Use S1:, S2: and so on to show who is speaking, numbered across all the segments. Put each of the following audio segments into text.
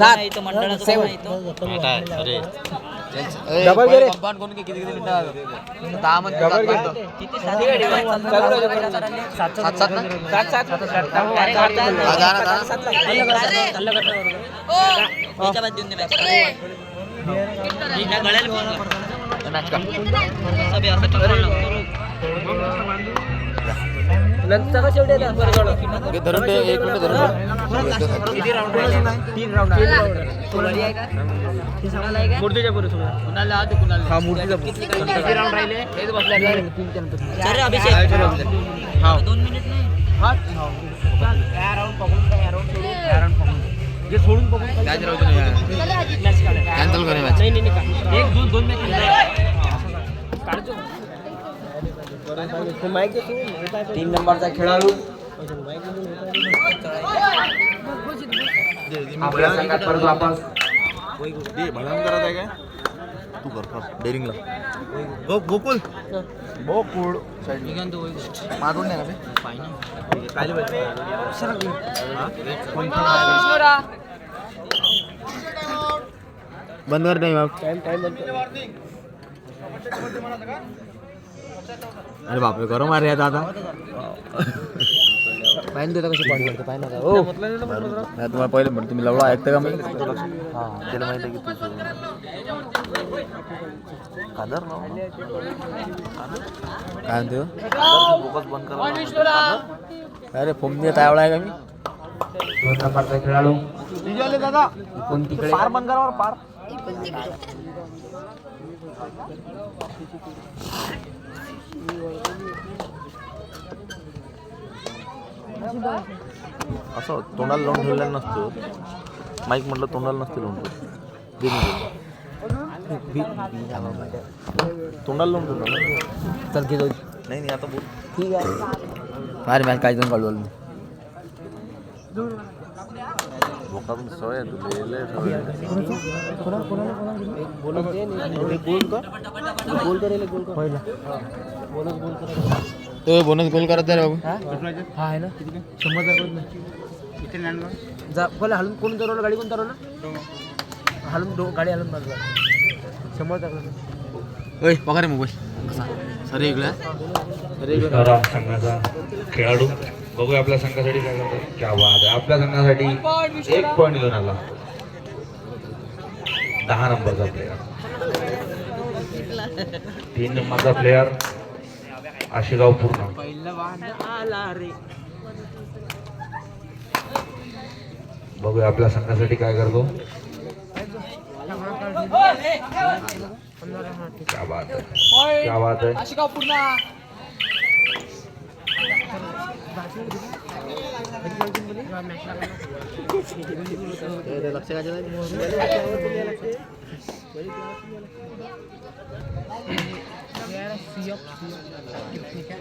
S1: सात
S2: इथं मंडळाचं
S1: सेवन
S2: कोण इथं?
S1: डबल गेले
S3: दहा मध्ये
S1: डबल
S3: सात
S1: गेले.
S2: किती सात.
S3: सात सात
S1: सात सात
S2: Direct
S1: नंतर
S3: धरून ठेव, एक मिनिट धरून ठेव.
S1: किती राऊंड? तीन राऊंड?
S2: हे?
S1: मूर्तीच्या
S2: हा?
S1: हा मूर्तीचा हा. हा. सोडून, या round पकडून. जे सोडून पकडून काय
S3: काय राहू दे ना यार.
S1: match काढायची.
S3: Cancel करूया match.
S1: नाही नाही नाही का. एक दोन दोन मॅच काढतो तीन नंबरचा खेळाडू. आपल्या संघात परत वापस
S3: करत आहे काय तू कर कर डेरिंगला गो गोकुल गोकुळ मारून नाही का बे? बंद कर. नाही
S1: टाइम टाइम
S3: अरे बापरे गरम अरे आता आता.
S1: पाहिजे देता कशी पॉईंट करते पाहिजे हो
S3: नाही तुम्हाला पहिले म्हणतो तुम्ही लवडा ऐकता का मी? हा त्याला माहिती आहे की तू कादर ना? काय म्हणते फोकस बंद करा अरे फोन देत आहे का मी?
S1: खेळाडू.
S3: दादा.
S1: कोण तिकडे.
S3: पार बंद करा पार असं तोंडाला लावून ठेवलेला नसतो. माईक म्हटलं तोंडाला नसते लावून ठेवलं. तोंडाला लावून ठेवलं.
S1: चल की
S3: नाही नाही आता बोल.
S1: ठीक आहे. अरे मॅच काय जण काढू
S3: सवय आहे तुला लय सवय आहे.
S1: गोल करेल गोल कर पहिला। बोनस गोल कर।
S3: तो बोनस गोल करत आहे रे बाबू
S1: हा आहे ना? शंभर जा पहिला हलून कोण चालवलं गाडी कोण चालवलं हलून दो गाडी हलून बाजूला शंभर चालवलं
S3: ओय पगार मोबाईल कसा सर इकडे सर इकडे
S4: खेळाडू बघूया आपल्या संघासाठी काय करतो क्या बात आहे. आपल्या संघासाठी एक पॉईंट घेऊन आला. दहा नंबरचा प्लेअर तीन नंबरचा प्लेअर आशेगाव पूर्ण. बघूया आपल्या संघासाठी काय करतो. क्या बात आहे. क्या बात आहे.
S3: लक्ष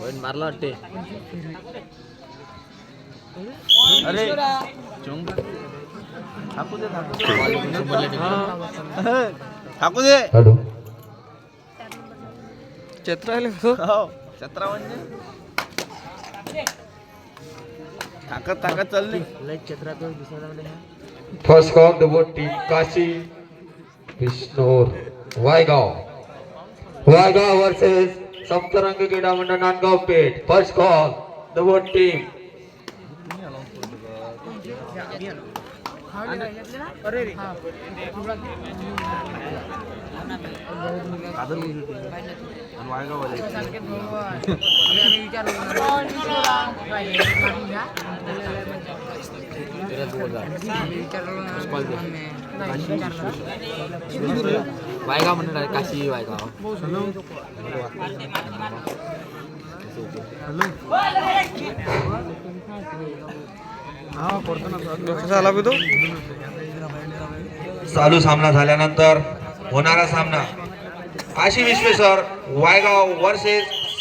S3: पॉईंट मारला वाटते? अरे टाकू दे टाकू दे
S1: आले
S3: हो सतरा म्हणजे ताकद ताकद चालली.
S1: लय छत्रात दिसायला लागले
S4: first call the boat team Kashi Bishnor Waygaon Waygaon versus Saptarang Krida Mandal Nandgaon Peth first call the boat team
S3: Waygaon Waygaon म्हणून काशी वायगाव
S4: चालू सामना झाल्यानंतर होणारा सामना. काशी विश्वेश्वर वायगाव वर्सेस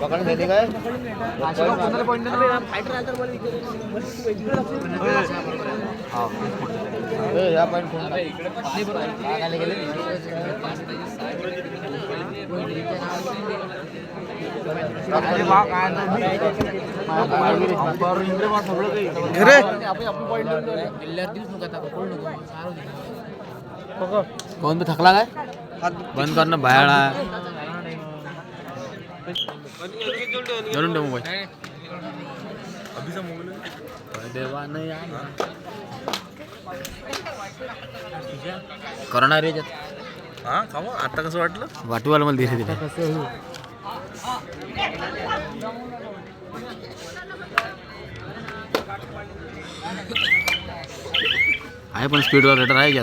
S5: पकडून देते. काय ह्या पॉईंट कोण तो थकला काय? बंद कर ना बाहेर धरून ठेव मोबाईल. देवा नाही करणार रे
S3: हा का? आता कसं वाटलं?
S5: वाटूवाला मला धीरे धीरे. आहे पण स्पीडवर रेटर आहे का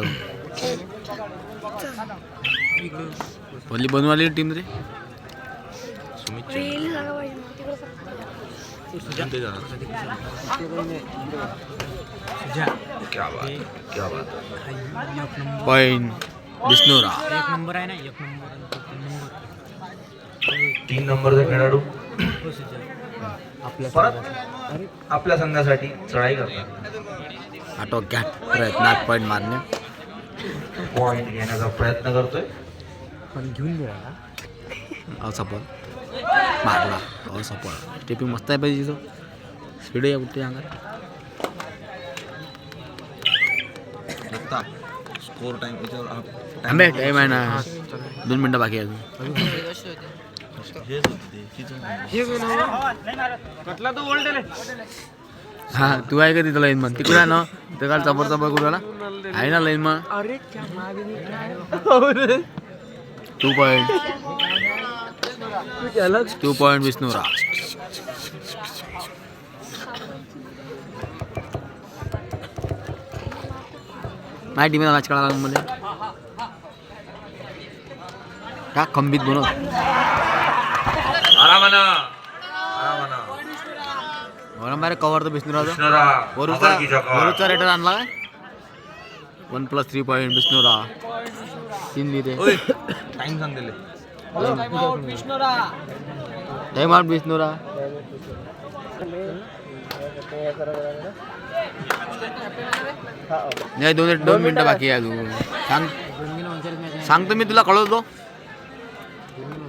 S5: पहिली बनवाली टीम रे
S3: ते जरा. क्या बात है, क्या बात है.
S5: पॉईंट विष्णुरा
S6: एक नंबर. आहे ना एक नंबर
S4: तीन नंबरचा खेळाडू. परत आपल्या संघासाठी चढाई करतात
S5: आटोक्यात प्रयत्नात पॉईंट मारणे
S4: पॉइंट घेण्याचा प्रयत्न करतोय.
S5: पण घेऊन गेला असफळ मारला हो सपोर्ट टेपी मस्त आहे पाहिजे तो स्पीड आहे कुठे अंगात
S3: स्कोर टाइम
S5: थांबे टाइम आहे ना दोन मिनटं बाकी अजून हा तू आहे का तिथं लाईन मग तिकडे ना ते काल चपर चपर तू टू पॉईंट विष्णुरा माझ्या टीमला मॅच काढायला मध्ये का खंबीत बनव
S4: आरामाना आरामाना
S5: बरं कवर तर विष्णुराचा
S4: कृष्णरा
S5: वरूचा
S4: आबाकीचा कॉल.
S5: वरूचा रेटर आणला काय वन प्लस थ्री पॉईंट विष्णुरा
S3: टाइम
S5: आउट विष्णुरा नाही दोन दोन मिनिटं बाकी आहे अजून. सांग. सांगतो मी तुला कळवतो.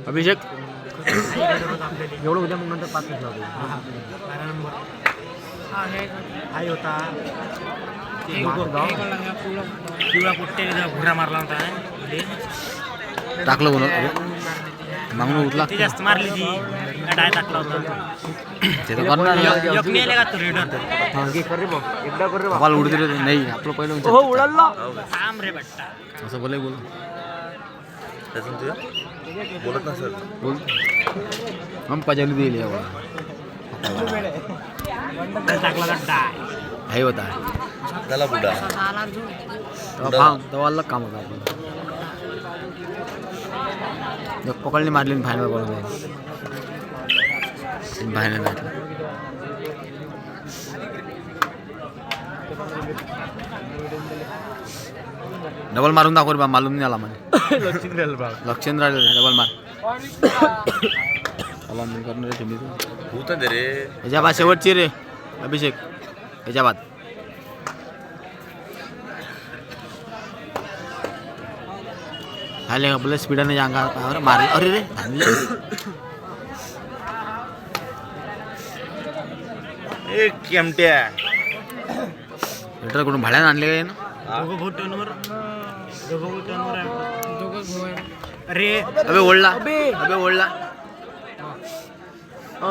S5: अभिषेक. एवढं उद्या मग नंतर पाच
S6: हाय होता. पिवळा पोट्टे घुरा मारला होता.
S5: टाकलं बोल मागून उठला.
S6: ते जास्त मारली ती. डाय टाकला होता.
S5: ते तर करणार
S6: एक मेले का तो रेडर?
S5: कपाल उडते रे ते. नाही आपलं पहिलं विचार.
S6: थांब रे बट्टा.
S5: असं बोलाय बोल.
S3: त्यातून तुझ्या बोलत नसेल.
S5: बोल. मग पजाली दिली
S6: टाकला होता डाय.
S5: आहे होता
S3: त्याला बुडा.
S5: अलग काम होतं. आपलं एक पकडली मारली फायनल करून जाईल फायनल डबल मारून दाखव रे बा मालूम नाही आला मला लक्षण राहिले डबल मार डबल मार करणार रे तुम्ही
S3: होतं दे रे
S5: याच्या बाद शेवटची रे अभिषेक याच्या आले आपल्या स्पीडाने अंगा अरे मारले. अरे रे थांबले
S3: ए केमट्या.
S5: लेटर कुठून भाड्यानं आणले काय ना?
S6: दोघं भोटनवर दोघं भोटनवर आहे. दोघं अरे.
S5: अबे ओढला. अबे. ओढला.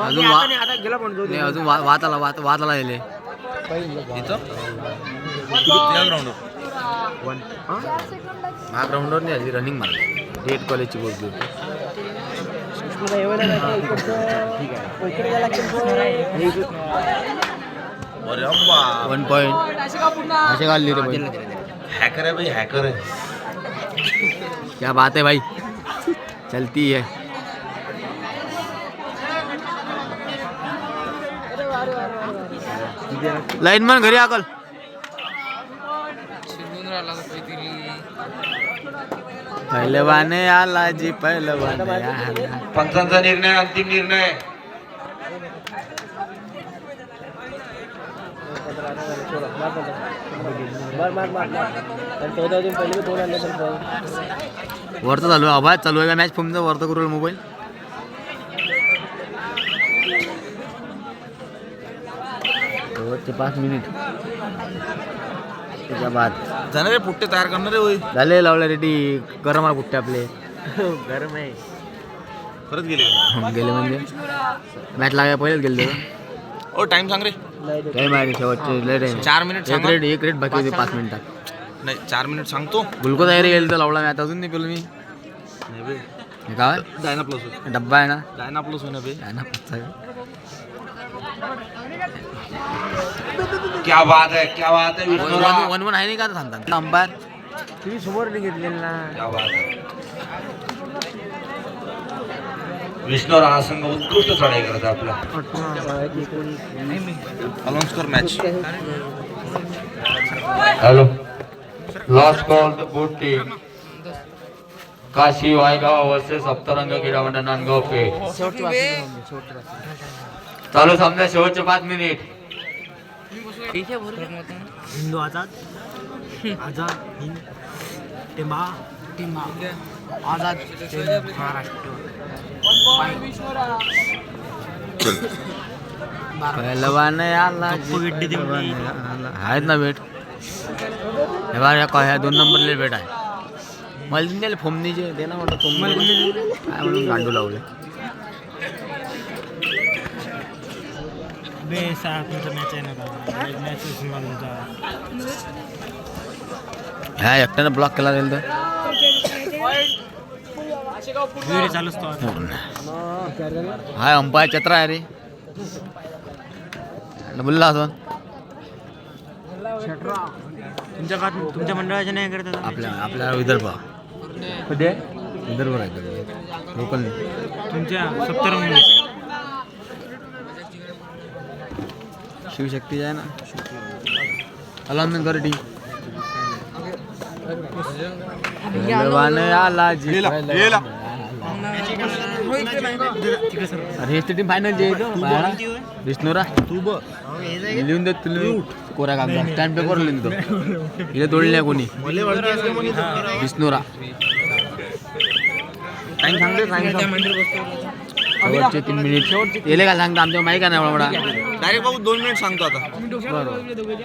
S5: अजून वा नाही अजून वा- वात आला वात वात आला याले.
S3: इथं?
S5: हा। ग्राउंडवर नाही आली रनिंग मारली डेट कॉलेजची वन पॉईंट असे घालली रे भाई।
S3: हॅकर आहे भाई हॅकर आहे
S5: क्या बात है भाई। चलती है। लाईनमन घरी आकल पहिलवाने आला जी पहिलवाने आला।
S4: पंचांचा निर्णय अंतिम निर्णय.
S5: वरतं चालू आहे आवाज चालू आहे का? मॅच फोनचा वरतं करू मोबाईल शेवटचे पाच मिनिट त्याच्या बाद
S3: जाणार रे पुट्टे तयार करणार रे होय?
S5: झाले लावले रेडी. गरम आहे पुट्टे आपले. गरम आहे.
S3: परत गेले
S5: गेले म्हणजे. मॅच लागाय पहिलेच गेले
S3: ओ टाइम सांग रे.
S5: टाइम आहे रे शेवटचे. लय टाइम
S3: चार मिनिट
S5: एक रेट एक रेट बाकी होते पाच मिनिटात.
S3: नाही चार मिनिट सांगतो.
S5: गुलको तयारी गेली तर लावला मी. आता अजून नाही पेलो मी.
S3: नाही बे.
S5: हे काय?
S3: डायना प्लस
S5: डब्बा आहे ना?
S3: डायना प्लस होईना बे.
S5: आहे ना पत्ता आहे.
S4: क्या बात है क्या बात है
S5: वन
S4: विष्णुराव
S5: वन वन आहे नाही का सांगतात अंबार। तुम्ही समोर नाही घेतलेलं ना.
S4: क्या बात है। विष्णुराव हा संघ उत्कृष्ट चढाई करत आहे आपला
S3: अलाउन्स कर match
S4: hello last call the good team Kashi Waygaon versus Saptarang Krida Mandal Nandgaon Peth चालू सामन्या शेवटचे पाच मिनिट
S5: हिंदू आझाद. आझाद हिंद. टेंबा. टेंबा. आझाद महाराष्ट्र. पहिलवान आला आहेत ना भेट हे। बघा या ह्या दोन नंबरले भेट आहे मला दिले फोमनीचे दे ना म्हटलं फोमनी काय म्हणून गांडू लावले ह्या एकट्यानं ब्लॉक केला जाईल तर हाय अंपायर चत्र आहे रे. बोलला असं
S6: तुमच्या बात तुमच्या मंडळाच्या नाही करत
S5: आपल्या आपल्या विदर्भ. विदर्भ आहे लोकल
S6: तुमच्या सप्तरंग
S5: शिवशक्ती आहे ना. अलाउन्समेंट कर टी आला जी अरे टीम फायनल जे विष्णुरा. तू बघ. लिहून देत तुला कोऱ्या कागदा. स्टॅम्प पेपर लिहून देतो. इथे तोडले नाही कोणी. विष्णुरा. टाइम सांगते शेवटचे तीन मिनिट येले का सांगता आमच्या माहिती का नाही एवढा.
S3: डायरेक्ट बाबू दोन मिनिट सांगतो आता.
S5: बरोबर.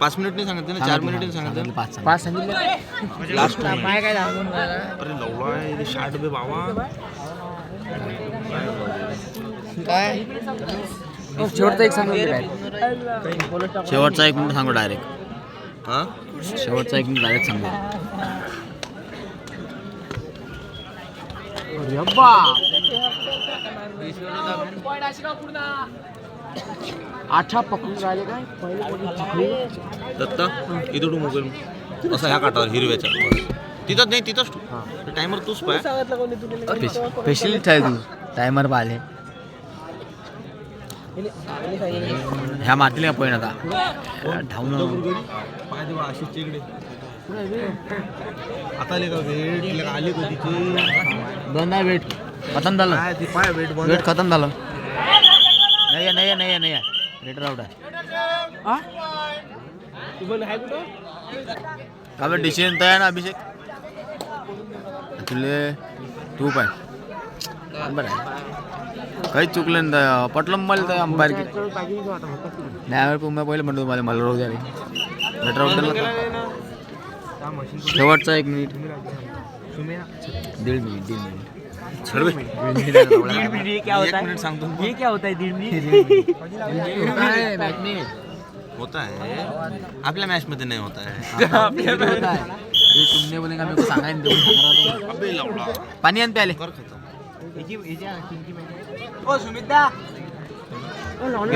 S3: पाच मिनिट नाही सांगितलं ना चार मिनिट सांगितलं ना.
S5: पाच पाच सांगितले.
S3: लास्ट अरे लवला आहे शार्ट बे बाबा.
S5: शेवटचा एक सांगू शेवटचा एक मिनिट सांगू डायरेक्ट
S3: हा?
S5: शेवटचा एक मिनिट डायरेक्ट सांगू. आठा पकडून राहिले काय?
S3: दत्ता इथं तू मोबाईल असा ह्या हिरव्याच्या. तिथंच नाही तिथंच तू टायमर तूच पाय.
S5: स्पेशलिस्ट आहे तू. टायमर पाहिले. ह्या मारतील का पॉईंट आता धावून
S3: पाय आता आले का वेट आले
S5: दोनदा वेट खतम झालं.
S3: काय ते पाय वेट बंद.
S5: वेट खतम झालं. नाही आहे, नाही आहे, नाही आहे, नाही. आहे. रेटर आउट आहे का डिसिजन तयार ना अभिषेक? तुले तू पण बरं आहे. काहीच चुकलं नाही पटलं मला तर अंपायर की. नाही पहिले म्हणतो मला मला रोज आहे रेटर आउट शेवटचा एक मिनिट. दीड मिनिट दीड मिनिट. दीड मिनिट.
S6: ये क्या होता
S3: एक मिनिट सांगतो
S6: है ये क्या होता है दिन में
S3: होता है आपल्या मॅच मध्ये नाही होता है
S5: ये तुमने बोलेगा मेरे को सांगा नहीं देऊ
S3: अबे लवला.
S5: पाणी आण प्याले.
S6: ओ सुमिता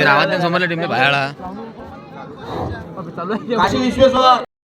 S5: रावत टीमने बाहेर
S3: काशी विश्वेश्वर